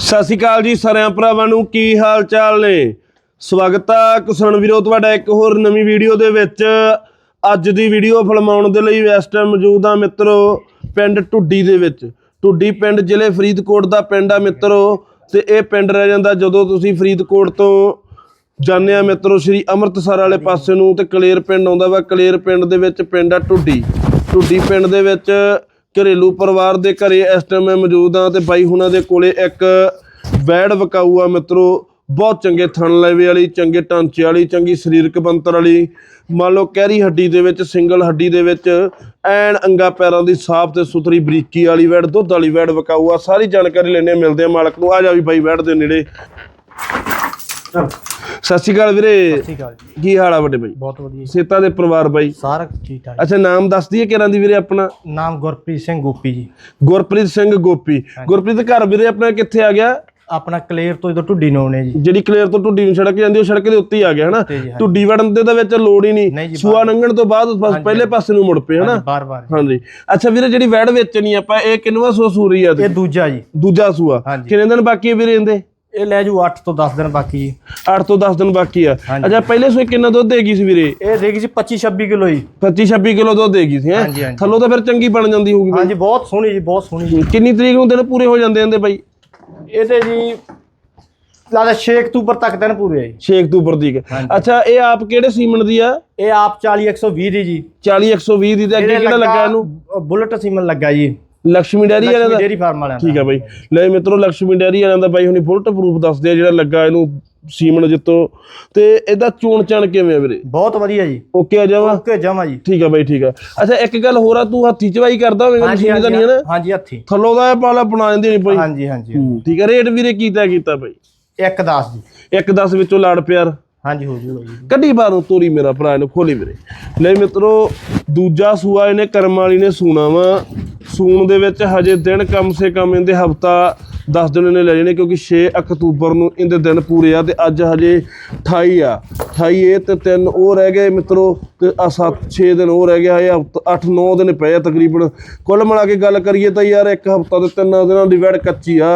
ਸਤਿ ਸ਼੍ਰੀ ਅਕਾਲ ਜੀ ਸਾਰਿਆਂ ਭਰਾਵਾਂ ਨੂੰ, ਕੀ ਹਾਲ ਚਾਲ ਨੇ? ਸਵਾਗਤ ਆ ਕਿਸਾਨ ਵੀਰੋ, ਤੁਹਾਡਾ ਇੱਕ ਹੋਰ ਨਵੀਂ ਵੀਡੀਓ ਦੇ ਵਿੱਚ। ਅੱਜ ਦੀ ਵੀਡੀਓ ਫਿਲਮਾਉਣ ਦੇ ਲਈ ਇਸ ਟਾਈਮ ਮੌਜੂਦ ਆ ਮਿੱਤਰੋ, ਪਿੰਡ ਟੁੱਡੀ ਦੇ ਵਿੱਚ। ਟੁੱਡੀ ਪਿੰਡ ਜ਼ਿਲ੍ਹੇ ਫਰੀਦਕੋਟ ਦਾ ਪਿੰਡ ਆ ਮਿੱਤਰੋ, ਤੇ ਇਹ ਪਿੰਡ ਰਹਿ ਜਾਂਦਾ ਜਦੋਂ ਤੁਸੀਂ ਫਰੀਦਕੋਟ ਤੋਂ ਜਾਂਦੇ ਆ ਮਿੱਤਰੋ, ਸ਼੍ਰੀ ਅੰਮ੍ਰਿਤਸਰ ਵਾਲੇ ਪਾਸੇ ਨੂੰ, ਤੇ ਕਲੇਰ ਪਿੰਡ ਆਉਂਦਾ ਵਾ। ਕਲੇਰ ਪਿੰਡ ਦੇ ਵਿੱਚ ਪਿੰਡ ਆ ਟੁੱਡੀ ਟੁੱਡੀ ਪਿੰਡ ਦੇ ਵਿੱਚ ਘਰੇਲੂ ਪਰਿਵਾਰ ਦੇ ਘਰੇ ਇਸ ਟਾਈਮ ਮੈਂ ਮੌਜੂਦ ਹਾਂ ਤੇ ਬਾਈ ਹੁਣਾਂ ਦੇ ਕੋਲੇ ਇੱਕ ਵੈੜ ਵਕਾਊ ਆ ਮਿੱਤਰੋ, ਬਹੁਤ ਚੰਗੇ ਥਣ ਲੈਵੇ ਵਾਲੀ, ਚੰਗੇ ਢਾਂਚੇ ਵਾਲੀ, ਚੰਗੀ ਸਰੀਰਕ ਬੰਤਰ ਵਾਲੀ। ਮੰਨ ਲਓ ਕਹਿਰੀ ਹੱਡੀ ਦੇ ਵਿੱਚ, ਸਿੰਗਲ ਹੱਡੀ ਦੇ ਵਿੱਚ, ਐਨ ਅੰਗਾ ਪੈਰਾਂ ਦੀ ਸਾਫ਼ ਤੇ ਸੁਥਰੀ ਬਰੀਕੀ ਵਾਲੀ ਵੈੜ, ਦੁੱਧ ਵਾਲੀ ਵੈੜ ਵਕਾਊ ਆ। ਸਾਰੀ ਜਾਣਕਾਰੀ ਲੈਣੇ ਮਿਲਦੇ ਆ ਮਾਲਕ ਨੂੰ। ਆ ਜਾ ਵੀ ਬਾਈ ਵੈੜ ਦੇ ਨੇੜੇ। ਸਤਿ ਸ਼੍ਰੀ ਅਕਾਲ ਵੀਰੇ। ਠੀਕ ਆ ਜੀ। ਕੀ ਹਾਲ ਆ ਵੱਡੇ ਬਾਈ? ਬਹੁਤ ਵਧੀਆ ਜੀ। ਸੇਤਾ ਦੇ ਪਰਿਵਾਰ ਬਾਈ? ਸਾਰਾ ਠੀਕ ਠਾਕ ਅੱਛਾ ਨਾਮ ਦੱਸ ਦਈਏ ਕਿਹਨਾਂ ਦੀ ਵੀਰੇ ਆਪਣਾ? ਜੀ। ਨਾਮ ਗੁਰਪ੍ਰੀਤ ਸਿੰਘ ਗੋਪੀ ਜੀ। ਗੁਰਪ੍ਰੀਤ ਸਿੰਘ ਗੋਪੀ। ਗੁਰਪ੍ਰੀਤ ਘਰ ਵੀਰੇ ਆਪਣਾ ਕਿੱਥੇ ਆ ਗਿਆ? ਆਪਣਾ ਕਲੇਰ ਤੋਂ ਇਧਰ ਢੁੱਡੀ ਨੋਨ ਹੈ ਜੀ। ਜਿਹੜੀ ਕਲੇਰ ਤੋਂ ਟੁੱਡੀ ਨੂੰ ਸੜਕ ਜਾਂਦੀ ਉਹ ਸੜਕ ਦੇ ਉੱਤੇ ਹੀ ਆ ਗਿਆ ਹਨਾ? ਉੱਤੇ ਜੀ। ਟੁੱਡੀ ਵੜਨ ਦੇ ਤਾਂ ਵਿੱਚ ਲੋੜ ਹੀ ਨਹੀਂ। ਨਹੀਂ ਜੀ, ਸੂਆ ਲੰਘਣ ਤੋਂ ਬਾਅਦ ਬਸ ਪਹਿਲੇ ਪਾਸੇ ਨੂੰ ਮੁੜ ਪਏ ਹਨਾ? ਬਾਰ ਬਾਰ ਹਾਂਜੀ। ਅੱਛਾ ਵੀਰੇ ਜਿਹੜੀ ਵੈੜ ਵੇਚਣੀ ਆਪਾਂ ਇਹ ਕਿੰਨਵਾ ਸੂਆ ਸੂਰੀ ਆ ਤੇ ਇਹ ਦੂਜਾ ਜੀ। ਦੂਜਾ ਸੂਆ। ਹਾਂਜੀ। ਕਿੰਨੇ ਦਿਨ ਬਾਕੀ ਆ ਵੀਰੇ ਇਹਦੇ? ਇਹ ਲੈ ਜੂ 8 ਤੋਂ 10 ਦਿਨ ਬਾਕੀ। ਜੀ 8 ਤੋਂ 10 ਦਿਨ ਬਾਕੀ ਆ। ਹਾਂਜੀ। ਅੱਛਾ ਪਹਿਲੇ ਸੂਏ ਕਿੰਨਾ ਦੁੱਧ ਦੇਗੀ ਸੀ ਵੀਰੇ? ਇਹ ਦੇਗੀ ਜੀ 25 26 ਕਿਲੋ ਜੀ। 25 26 ਕਿਲੋ ਦੁੱਧ ਦੇਗੀ ਸੀ ਹੈ? ਹਾਂਜੀ। ਥੱਲੋਂ ਤਾਂ ਫਿਰ ਚੰਗੀ ਬਣ ਜਾਂਦੀ ਹੋਊਗੀ ਹਾਂਜੀ ਬਹੁਤ ਸੋਹਣੀ ਜੀ ਬਹੁਤ ਸੋਹਣੀ ਜੀ। ਕਿੰਨੀ ਤਰੀਕ ਨੂੰ ਦਿਨ ਪੂਰੇ ਹੋ ਜਾਂਦੇ ਇਹਦੇ ਬਾਈ? ਇਹਦੇ ਜੀ ਲਾਦਾ 6 ਅਕਤੂਬਰ ਤੱਕ ਦਿਨ ਪੂਰੇ ਆ ਜੀ। 6 ਅਕਤੂਬਰ ਦੀ। ਹਾਂਜੀ। ਅੱਛਾ ਇਹ ਆਪ ਕਿਹੜੇ ਸੀਮਨ ਦੀ ਆ? ਇਹ ਆਪ 40 120 ਦੀ ਜੀ। 40 120 ਦੀ ਤੇ ਅੱਗੇ ਇਹਦੇ ਕਿਹੜਾ ਲੱਗਾ ਇਹਨੂੰ? ਬੁਲਟ ਸੀਮਨ ਲੱਗਾ ਜੀ। ਲਕਸ਼ਮੀ ਡੈਰੀ ਵਾਲਿਆਂ ਦਾ? ਡੇਰੀ ਫਾਰਮ ਵਾਲਿਆਂ ਠੀਕ ਆ ਬਾਈ। ਲੈ ਮਿੱਤਰੋ ਲక్ష్ਮੀ ਡੈਰੀ ਵਾਲਿਆਂ ਦਾ ਬਾਈ ਹੁਣੀ ਬੁਲਟ ਪ੍ਰੂਫ ਦੱਸਦੇ ਆ ਜਿਹੜਾ ਲੱਗਾ ਇਹਨੂੰ ਸੀਮਨ ਜਿੱਤੋ। ਤੇ ਇਹਦਾ ਚੋਣ ਚਣ ਕਿਵੇਂ ਆ ਵੀਰੇ? ਬਹੁਤ ਵਧੀਆ ਜੀ। ਓਕੇ ਆ ਜਾਵਾ? ਓਕੇ ਜਾਵਾ ਜੀ। ਠੀਕ ਆ ਬਾਈ ਠੀਕ ਆ। ਅੱਛਾ ਇੱਕ ਗੱਲ ਹੋਰ ਆ ਤੂੰ ਹੱਥੀ ਚਵਾਈ ਕਰਦਾ ਹੋਵੇਂਗਾ ਮਸ਼ੀਨ ਦਾ ਨਹੀਂ ਹੈ ਨਾ? ਹਾਂਜੀ ਹੱਥੀ। ਥੱਲੋਂ ਦਾ ਪਾਲਾ ਬਣਾ ਦਿੰਦੇ ਨਹੀਂ ਹਾਂਜੀ ਹਾਂਜੀ ਠੀਕ ਆ। ਰੇਟ ਵੀਰੇ ਕੀਤਾ ਕੀਤਾ ਭਾਈ 1.10 ਜੀ। 1.10 ਵਿੱਚੋਂ ਲਾੜ ਪਿਆਰ। ਹਾਂਜੀ ਹੋ ਜੂਗਾ ਜੀ। ਕੱਢੀ ਬਾਹਰੋਂ ਤੋਰੀ ਮੇਰਾ ਭਰਾ ਇਹਨੂੰ ਖੋਲੀ ਵੀਰੇ। ਲੈ ਮਿੱਤਰੋ ਦੂਜਾ ਸੂਆ ਇਹਨੇ ਕਰਮ ਵਾਲੀ ਨੇ ਸੂਣਾ ਵਾ। ਸੂਣ ਦੇ ਵਿੱਚ ਹਜੇ ਦਿਨ ਕਮ ਸੇ ਕਮ ਇਹਦੇ ਹਫਤਾ 10 ਦਿਨ ਇਹਨੇ ਲੈ ਜਾਣੇ ਕਿਉਂਕਿ 6 ਅਕਤੂਬਰ ਨੂੰ ਇਹਦੇ ਦਿਨ ਪੂਰੇ ਆ ਤੇ ਅੱਜ ਹਜੇ 28 ਆ। 28 ਇਹ ਤੇ ਤਿੰਨ ਉਹ ਰਹਿ ਗਏ ਮਿੱਤਰੋ, ਤੇ ਆ 7 6 ਦਿਨ ਉਹ ਰਹਿ ਗਿਆ, ਇਹ 8 9 ਦਿਨ ਪਏ ਆ ਤਕਰੀਬਨ। ਕੁੱਲ ਮਿਲਾ ਕੇ ਗੱਲ ਕਰੀਏ ਤਾਂ ਯਾਰ ਇੱਕ ਹਫਤਾ ਤੇ ਤਿੰਨ ਦਿਨਾਂ ਦੀ ਵੈੜ ਕੱਚੀ ਆ।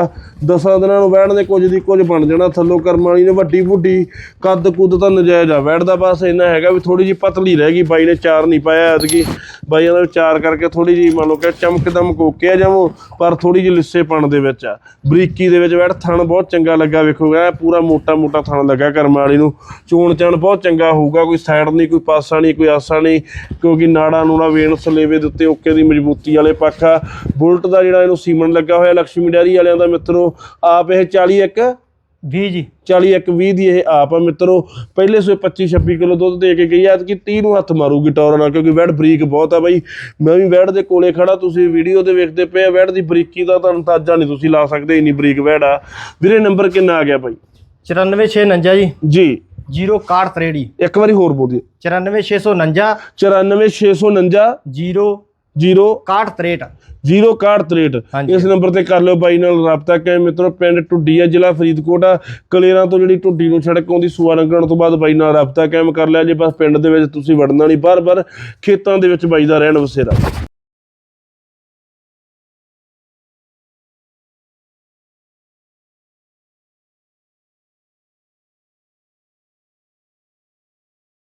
10 ਦਿਨਾਂ ਨੂੰ ਵੈੜ ਦੇ ਕੁਝ ਦੀ ਕੁਝ ਬਣ ਜਾਣਾ, ਥੱਲੋ ਕਰਮ ਵਾਲੀ ਨੇ ਵੱਡੀ ਬੁੱਢੀ, ਕੱਦ ਕੁੱਦ ਤਾਂ ਨਜਾਇਜ਼ ਆ। ਵੈੜ ਦਾ ਬਸ ਇੰਨਾ ਹੈਗਾ ਵੀ ਥੋੜੀ ਜੀ ਪਤਲੀ ਰਹਿ ਗਈ, ਬਾਈ ਨੇ ਚਾਰ ਨਹੀਂ ਪਾਇਆ ਐਤਕੀ। ਬਾਈਆਂ ਦਾ ਚਾਰ ਕਰਕੇ ਥੋੜੀ ਜੀ ਮੰਨ ਲਓ ਕਿ ਚਮਕਦਮ ਕੋਕਿਆ ਜਾਵੋ, ਪਰ ਥੋੜੀ ਜੀ ਲਿੱਸੇਪਣ ਦੇ ਵਿੱਚ ਆ। ਬਰੀਕੀ ਦੇ ਵਿੱਚ ਵੈੜ ਥਣ ਬਹੁਤ ਚੰਗਾ ਲੱਗਾ, ਵੇਖੋ, ਐ ਪੂਰਾ ਮੋਟਾ ਮੋਟਾ ਥਣ ਲੱਗਾ ਕਰਮ ਵਾਲੀ ਨੂੰ। ਚੋਣ ਚਣ ਬਹੁਤ ਚੰਗਾ ਹੋਊਗਾ ਕੋਈ ਸਾਈਡ ਨਹੀਂ ਕੋਈ ਪਾਸਾ ਨਹੀਂ ਕੋਈ ਆਸਾ ਨਹੀਂ ਕਿਉਂਕਿ ਨਾੜਾ ਨੂੜਾ ਵੇਣ ਸਲੇਵੇ ਦੇ ਉੱਤੇ ਓਕੇ ਦੀ ਮਜ਼ਬੂਤੀ ਵਾਲੇ ਪੱਖਾ ਬੁਲਟ ਦਾ ਜਿਹੜਾ ਇਹਨੂੰ ਸੀਮਨ ਲੱਗਾ ਹੋਇਆ ਲక్ష్ਮੀ ਡੈਰੀ ਵਾਲਿਆਂ ਦਾ ਮਿੱਤਰੋ ਆਪ ਇਹ 40 ਇੱਕ? 20 ਜੀ। 40 ਇੱਕ 20 ਦੀ ਇਹ ਆਪ ਆ ਮਿੱਤਰੋ। ਪਹਿਲੇ ਸੋਏ 25 26 ਕਿਲੋ ਦੁੱਧ ਦੇ ਕੇ ਗਈ ਆ ਕਿ 30 ਨੂੰ ਹੱਥ ਮਾਰੂਗੀ ਟੌਰ ਨਾਲ ਕਿਉਂਕਿ ਵੈੜ ਬਰੀਕ ਬਹੁਤ ਆ ਬਾਈ। ਮੈਂ ਵੀ ਵੈੜ ਦੇ ਕੋਲੇ ਖੜਾ ਤੁਸੀਂ ਵੀਡੀਓ ਤੇ ਵੇਖਦੇ ਪਏ ਆ ਵੈੜ ਦੀ ਬਰੀਕੀ ਦਾ ਤੁਹਾਨੂੰ ਅੰਦਾਜ਼ਾ ਨਹੀਂ ਤੁਸੀਂ ਲਾ ਸਕਦੇ ਇੰਨੀ ਬਰੀਕ ਵੈੜ ਆ। ਵੀਰੇ ਨੰਬਰ ਕਿੰਨਾ ਆ ਗਿਆ ਬਾਈ? 94649 ਜੀ। ਜੀ। 06163 ਇੱਕ ਵਾਰੀ ਹੋਰ ਬੋਲ ਦਿਓ। 94649 94649 0 0 6163 06163 ਹਾਂਜੀ। ਇਸ ਨੰਬਰ ਤੇ ਕਰ ਲਿਓ ਬਾਈ ਨਾਲ ਰਾਬਤਾ। ਕਰੇ ਮਿੱਤਰੋ ਪਿੰਡ ਟੁੱਡੀ ਆ ਜ਼ਿਲ੍ਹਾ ਫਰੀਦਕੋਟ ਆ। ਕਲੇਰਾਂ ਤੋਂ ਜਿਹੜੀ ਟੁੱਡੀ ਨੂੰ ਸੜਕ ਆਉਂਦੀ ਸੂਆ ਲੰਘਣ ਤੋਂ ਬਾਅਦ ਬਾਈ ਨਾਲ ਰਾਬਤਾ। ਕਾਇਮ ਕਰ ਲਿਆ? ਜੇ ਬਸ ਪਿੰਡ ਦੇ ਵਿੱਚ ਤੁਸੀਂ ਵੜਨਾ ਨਹੀਂ ਬਾਰ-ਬਾਰ ਖੇਤਾਂ ਦੇ ਵਿੱਚ ਬਾਈ ਦਾ ਰਹਿਣ ਵਸੇਰਾ।